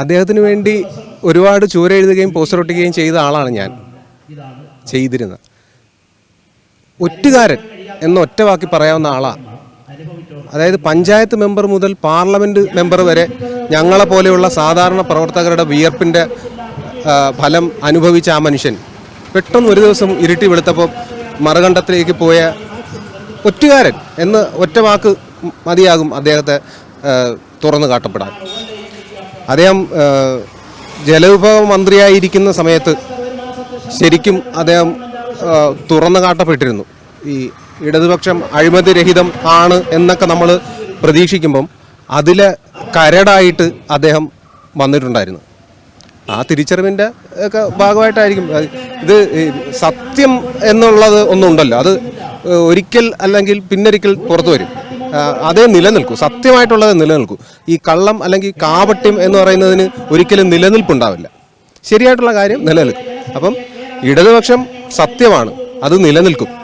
അദ്ദേഹത്തിന് വേണ്ടി ഒരുപാട് ചൂര എഴുതുകയും പോസ്റ്റർ ഒട്ടിക്കുകയും ചെയ്ത ആളാണ് ഞാൻ. ചെയ്തിരുന്നത്. ഒറ്റുകാരൻ എന്ന ഒറ്റ വാക്കി പറയാവുന്ന ആളാണ് അതായത് പഞ്ചായത്ത് മെമ്പർ മുതൽ പാർലമെന്റ് മെമ്പർ വരെ ഞങ്ങളെ പോലെയുള്ള സാധാരണ പ്രവർത്തകരുടെ വിയർപ്പിന്റെ ഫലം അനുഭവിച്ച ആ മനുഷ്യൻ പെട്ടെന്ന് ഒരു ദിവസം ഇരുട്ടി വെളുത്തപ്പോൾ മറുകണ്ഠത്തിലേക്ക് പോയ ഒറ്റുകാരൻ എന്ന് ഒറ്റ വാക്ക് മതിയാകും അദ്ദേഹത്തെ തുറന്നു കാട്ടപ്പെടാൻ. അദ്ദേഹം ജലവിഭവ മന്ത്രിയായിരിക്കുന്ന സമയത്ത് ശരിക്കും അദ്ദേഹം തുറന്നു കാട്ടപ്പെട്ടിരുന്നു. ഈ ഇടതുപക്ഷം അഴിമതിരഹിതം ആണ് എന്നൊക്കെ നമ്മൾ പ്രതീക്ഷിക്കുമ്പം അതിൽ കരടായിട്ട് അദ്ദേഹം വന്നിട്ടുണ്ടായിരുന്നു. ആ തിരിച്ചറിവിന്റെ ഒക്കെ ഭാഗമായിട്ടായിരിക്കും. ഇത് സത്യം എന്നുള്ളത് ഒന്നുണ്ടല്ലോ. അത് ഒരിക്കൽ അല്ലെങ്കിൽ പിന്നൊരിക്കൽ പുറത്തു വരും. അതേ നിലനിൽക്കൂ. സത്യമായിട്ടുള്ളത് നിലനിൽക്കൂ. ഈ കള്ളം അല്ലെങ്കിൽ കാപട്യം എന്ന് പറയുന്നതിന് ഒരിക്കലും നിലനിൽപ്പുണ്ടാവില്ല. ശരിയായിട്ടുള്ള കാര്യം നിലനിൽക്കും. അപ്പം ഇടതുപക്ഷം സത്യമാണ്. അത് നിലനിൽക്കും.